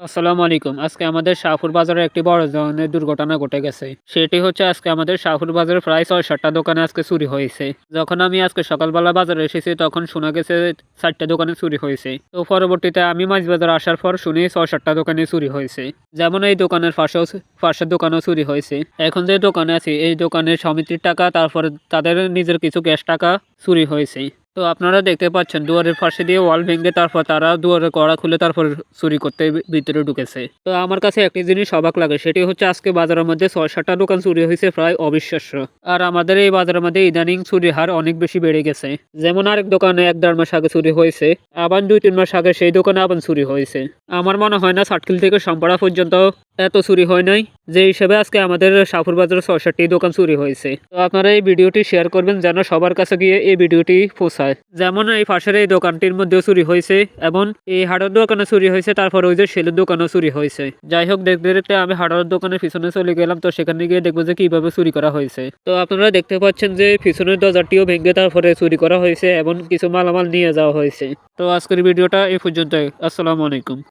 আসসালামু আলাইকুম। আজকে আমাদের শাহপুর বাজারে একটি বড় ধরনের দুর্ঘটনা ঘটে গেছে। সেটি হচ্ছে আজকে আমাদের শাহপুর বাজারে প্রায় ছয় সাতটা দোকানে আজকে চুরি হয়েছে। যখন আমি আজকে সকালবেলা বাজারে এসেছি, তখন শোনা গেছে চারটা দোকানে চুরি হয়েছে। তো পরবর্তীতে আমি মাছ বাজার আসার পর শুনি ছয় সাতটা দোকানে চুরি হয়েছে। যেমন এই দোকানের পাশেও পাশের দোকানেও চুরি হয়েছে। এখন যে দোকানে আছি, এই দোকানের সমিতির টাকা, তারপরে তাদের নিজের কিছু গ্যাস টাকা চুরি হয়েছে। তো আপনারা দেখতে পাচ্ছেন, দুয়ারের পাশে দিয়ে ওয়াল ভেঙে তারপর তারা দুয়ারের কড়া খুলে তারপর চুরি করতে ভিতরে ঢুকেছে। তো আমার কাছে একটি জিনিস অবাক লাগে, সেটি হচ্ছে আজকে বাজারের মধ্যে ছয় সাতটা দোকান চুরি হয়েছে প্রায় অবিশ্বাস্য। আর আমাদের এই বাজারের মধ্যে ইদানিং চুরির হার অনেক বেশি বেড়ে গেছে। যেমন আরেক দোকানে এক দেড় মাস আগে চুরি হয়েছে, আবার দুই তিন মাস আগে সেই দোকানে আবার চুরি হয়েছে। আমার মনে হয় না সাটকিল থেকে সম্পাড়া পর্যন্ত এত চুরি হয় নাই। যে হিসেবে আজকে আমাদের শাহপুর বাজারে ছয় সাতটি দোকান চুরি হয়েছে। তো আপনারা এই ভিডিওটি শেয়ার করবেন যেন সবার কাছে গিয়ে এই ভিডিওটি পৌঁছায়। যেমন এই পাশের এই দোকানটির মধ্যেও চুরি হয়েছে এবং এই হাড়ের দোকানে চুরি হয়েছে, তারপর ওই যে সেলের দোকানেও চুরি হয়েছে। যাই হোক, দেখতে দেখতে আমি হাড়ের দোকানের পিছনে চলে গেলাম, তো সেখানে গিয়ে দেখব যে কীভাবে চুরি করা হয়েছে। তো আপনারা দেখতে পাচ্ছেন যে পিছনের দরজাটিও ভেঙে তারপরে চুরি করা হয়েছে এবং কিছু মালামাল নিয়ে যাওয়া হয়েছে। তো আজকের ভিডিওটা এই পর্যন্তই। আসসালামু আলাইকুম।